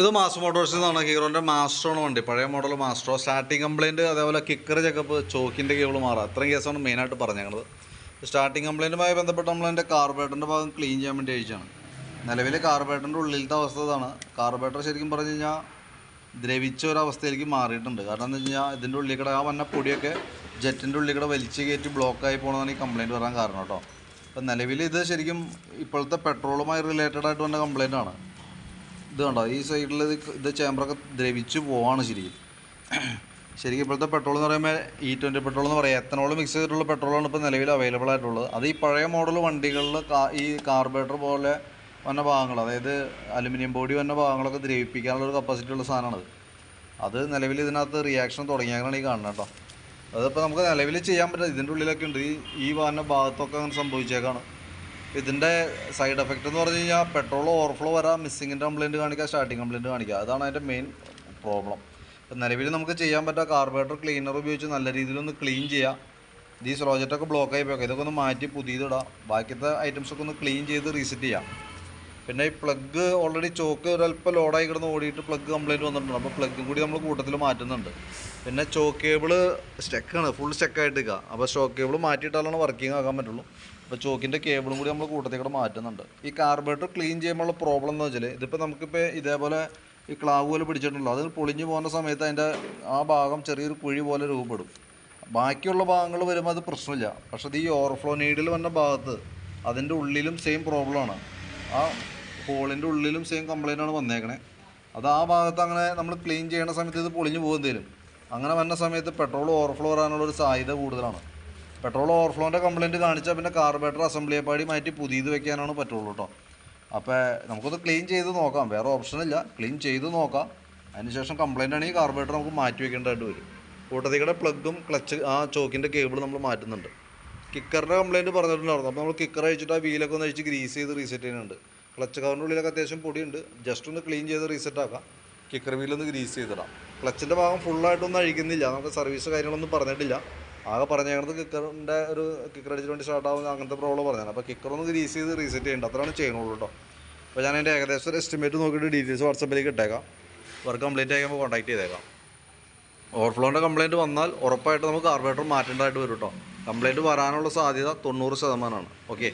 ഇത് മാസ് മോട്ടോഴ്സിൽ നിന്നാണ് ഹീറോന്റെ മാസ്ട്രോണ് വണ്ടി. പഴയ മോഡൽ മാസ്ട്രോ സ്റ്റാർട്ടിങ് കംപ്ലയിന്റ് അതേപോലെ കിക്കർ ചെക്കപ്പ് ചോക്കിന്റെ കേബിൾ മാറുക അത്രയും കേസാണ് മെയിനായിട്ട് പറഞ്ഞത് സ്റ്റാർട്ടിങ് കംപ്ലയിന്റുമായി ബന്ധപ്പെട്ട് നമ്മൾ എന്റെ കാർബേറ്ററിന്റെ ഭാഗം ക്ലീൻ ചെയ്യാൻ വേണ്ടി അയച്ചാണ് നിലവിൽ കാർബേറ്ററിന്റെ ഉള്ളിലത്തെ അവസ്ഥ ഇതാണ്. കാർബേറ്റർ ശരിക്കും പറഞ്ഞു കഴിഞ്ഞാൽ ദ്രവിച്ച ഒരവസ്ഥയിലേക്ക് മാറിയിട്ടുണ്ട്. കാരണം എന്താ കഴിഞ്ഞാൽ ഇതിന്റെ ഉള്ളിൽ കൂടെ ആ വന്ന പൊടിയൊക്കെ ജെറ്റിന്റെ ഉള്ളിൽ കൂടെ വലിച്ച് കയറ്റി ബ്ലോക്കായി പോകണമെന്നാണ് ഈ കംപ്ലയിന്റ് വരാൻ കാരണം കേട്ടോ. അപ്പം നിലവിൽ ഇത് ശരിക്കും ഇപ്പോഴത്തെ പെട്രോളുമായി റിലേറ്റഡ് ആയിട്ട് വന്ന കംപ്ലയിന്റ് ആണ്. ഇത് കണ്ടോ ഈ സൈഡിൽ ഇത് ഇത് ചേമ്പറൊക്കെ ദ്രവിച്ച് പോവാണ് ശരിക്കും. ശരിക്കും ഇപ്പോഴത്തെ പെട്രോൾ എന്ന് പറയുമ്പോൾ ഇ ട്വന്റി പെട്രോൾ എന്ന് പറയാം. എത്തനോൾ മിക്സ് ചെയ്തിട്ടുള്ള പെട്രോളാണ് ഇപ്പോൾ നിലവിൽ അവൈലബിൾ ആയിട്ടുള്ളത്. അത് ഈ പഴയ മോഡൽ വണ്ടികളിൽ ഈ കാർബറേറ്റർ പോലെ വന്ന ഭാഗങ്ങൾ അതായത് അലുമിനിയം ബോഡി വന്ന ഭാഗങ്ങളൊക്കെ ദ്രവിപ്പിക്കാനുള്ള ഒരു കപ്പാസിറ്റി ഉള്ള സാധനമാണത് അത്. നിലവിൽ ഇതിനകത്ത് റിയാക്ഷൻ തുടങ്ങിയാണ് ഈ കാണുന്നത് കേട്ടോ. അതിപ്പോൾ നമുക്ക് നിലവിൽ ചെയ്യാൻ പറ്റില്ല ഇതിന്റെ ഉള്ളിലൊക്കെ ഉണ്ട്. ഈ ഈ വന്ന ഭാഗത്തൊക്കെ അങ്ങനെ സംഭവിച്ചേക്കാണ്. ഇതിന്റെ സൈഡ് എഫക്റ്റ് എന്ന് പറഞ്ഞു കഴിഞ്ഞാൽ പെട്രോൾ ഓവർഫ്ലോ വരാം മിസ്സിങ്ങിന്റെ കംപ്ലയിന്റ് കാണിക്കുക സ്റ്റാർട്ടിങ് കംപ്ലയിന്റ് കാണിക്കുക അതാണ് അതിന്റെ മെയിൻ പ്രോബ്ലം ഇപ്പം നിലവിൽ നമുക്ക് ചെയ്യാൻ പറ്റുക കാർബറേറ്റർ ക്ലീനർ ഉപയോഗിച്ച് നല്ല രീതിയിലൊന്ന് ക്ലീൻ ചെയ്യാം. ഇത് ഈ സ്ലോജറ്റൊക്കെ ബ്ലോക്ക് ആയി പോയി. ഇതൊക്കെ ഒന്ന് മാറ്റി പുതിയതിടാം ബാക്കിയത്തെ ഐറ്റംസൊക്കെ ഒന്ന് ക്ലീൻ ചെയ്ത് റീസെറ്റ് ചെയ്യാം. പിന്നെ ഈ പ്ലഗ് ഓൾറെഡി ചോക്ക് ഒരല്പം ലോഡായി കിടന്ന് ഓടിയിട്ട് പ്ലഗ് കംപ്ലയിന്റ് വന്നിട്ടുണ്ട്. അപ്പോൾ പ്ലഗ് കൂടി നമ്മൾ കൂട്ടത്തിൽ മാറ്റുന്നുണ്ട്. പിന്നെ ചോക്ക് കേബിൾ സ്റ്റെക്കാണ് ഫുൾ സ്റ്റെക്കായിട്ട് നിൽക്കുക അപ്പോൾ സ്റ്റോക്ക് കേബിൾ മാറ്റിയിട്ടാലാണ് വർക്കിംഗ് ആക്കാൻ പറ്റുള്ളൂ. അപ്പോൾ ചോക്കിന്റെ കേബിളും കൂടി നമ്മൾ കൂട്ടത്തിൽ കൂടെ മാറ്റുന്നുണ്ട്. ഈ കാർബറേറ്റർ ക്ലീൻ ചെയ്യുമ്പോഴുള്ള പ്രോബ്ലം എന്ന് വെച്ചാൽ ഇതിപ്പോൾ നമുക്കിപ്പോൾ ഇതേപോലെ ഈ ക്ലാവ് പോലെ പിടിച്ചിട്ടുണ്ടല്ലോ. അത് പൊളിഞ്ഞു പോകുന്ന സമയത്ത് അതിന്റെ ആ ഭാഗം ചെറിയൊരു കുഴി പോലെ രൂപപ്പെടും. ബാക്കിയുള്ള ഭാഗങ്ങൾ വരുമ്പോൾ അത് പ്രശ്നമില്ല. പക്ഷേ ഇത് ഈ ഓവർഫ്ലോ നീഡിൽ വന്ന ഭാഗത്ത് അതിന്റെ ഉള്ളിലും സെയിം പ്രോബ്ലമാണ് ആ ഹോളിന്റെ ഉള്ളിലും സെയിം കംപ്ലൈന്റ് ആണ് വന്നേക്കണേ. അത് ആ ഭാഗത്ത് അങ്ങനെ നമ്മൾ ക്ലീൻ ചെയ്യുന്ന സമയത്ത് ഇത് പൊളിഞ്ഞു പോകുന്നതിലും അങ്ങനെ വന്ന സമയത്ത് പെട്രോൾ ഓവർഫ്ലോ വരാനുള്ള ഒരു സാധ്യത കൂടുതലാണ്. പെട്രോൾ ഓവർഫ്ലോന്റെ കംപ്ലയിന്റ് കാണിച്ചാൽ പിന്നെ കാർബറേറ്റർ അസംബ്ലിയെ പാടി മാറ്റി പുതിയത് വെക്കാനാണ് പറ്റുള്ളൂ കേട്ടോ അപ്പോൾ നമുക്കൊന്ന് ക്ലീൻ ചെയ്ത് നോക്കാം. വേറെ ഓപ്ഷനില്ല ക്ലീൻ ചെയ്ത് നോക്കാം. അതിനുശേഷം കംപ്ലയിന്റ് ആണെങ്കിൽ കാർബറേറ്റർ നമുക്ക് മാറ്റി വെക്കേണ്ടതായിട്ട് വരും. കൂട്ടത്തിൽ കൂടെ പ്ലഗും ക്ലച്ച് ആ ചോക്കിന്റെ കേബിൾ നമ്മൾ മാറ്റുന്നുണ്ട്. കിക്കറിന്റെ കംപ്ലയിന്റ് പറഞ്ഞിട്ടുണ്ടായിരുന്നു. അപ്പോൾ നമ്മൾ കിക്കർ അഴിച്ചിട്ട് ആ വീലൊക്കെ ഒന്ന് അഴിച്ച് ഗ്രീസ് ചെയ്ത് റീസെറ്റ് ചെയ്യുന്നുണ്ട്. ക്ലച്ച് കവറിന്റെ ഉള്ളിലൊക്കെ അത്യാവശ്യം പൊടിയുണ്ട്. ജസ്റ്റ് ഒന്ന് ക്ലീൻ ചെയ്ത് റീസെറ്റ് ആക്കാം. കിക്കർ വീലൊന്ന് ഗ്രീസ് ചെയ്തിടാം. ക്ലച്ചിന്റെ ഭാഗം ഫുള്ളായിട്ടൊന്നും അഴിക്കുന്നില്ല. നമുക്ക് സർവീസ് കാര്യങ്ങളൊന്നും പറഞ്ഞിട്ടില്ല. ആകെ പറഞ്ഞേക്കണത് കിക്കറിന്റെ ഒരു കിക്കർ അടിച്ചിട്ട് സ്റ്റാർട്ട് ആവുന്ന അങ്ങനത്തെ പ്രോബ്ലം പറഞ്ഞാണ് അപ്പോൾ കിക്കർ ഒന്ന് ഗ്രീസ് ചെയ്ത് റീസെറ്റ് ചെയ്യേണ്ട. അത്രയാണ് ചെയ്യണുള്ളൂ കേട്ടോ അപ്പോൾ ഞാൻ അതിന്റെ ഏകദേശം ഒരു എസ്റ്റിമേറ്റ് നോക്കിയിട്ട് ഡീറ്റെയിൽസ് വാട്സപ്പിലേക്ക് ഇട്ടേക്കാം. വർക്ക് കംപ്ലീറ്റ് ആകുമ്പോൾ കോൺടാക്ട് ചെയ്തേക്കാം. ഓവർഫ്ലോന്റെ കംപ്ലയിന്റ് വന്നാൽ ഉറപ്പായിട്ട് നമുക്ക് കാർബറേറ്റർ മാറ്റേണ്ടതായിട്ട് വരും കേട്ടോ കംപ്ലയിന്റ് വരാനുള്ള സാധ്യത തൊണ്ണൂറ് ശതമാനമാണ്. ഓക്കെ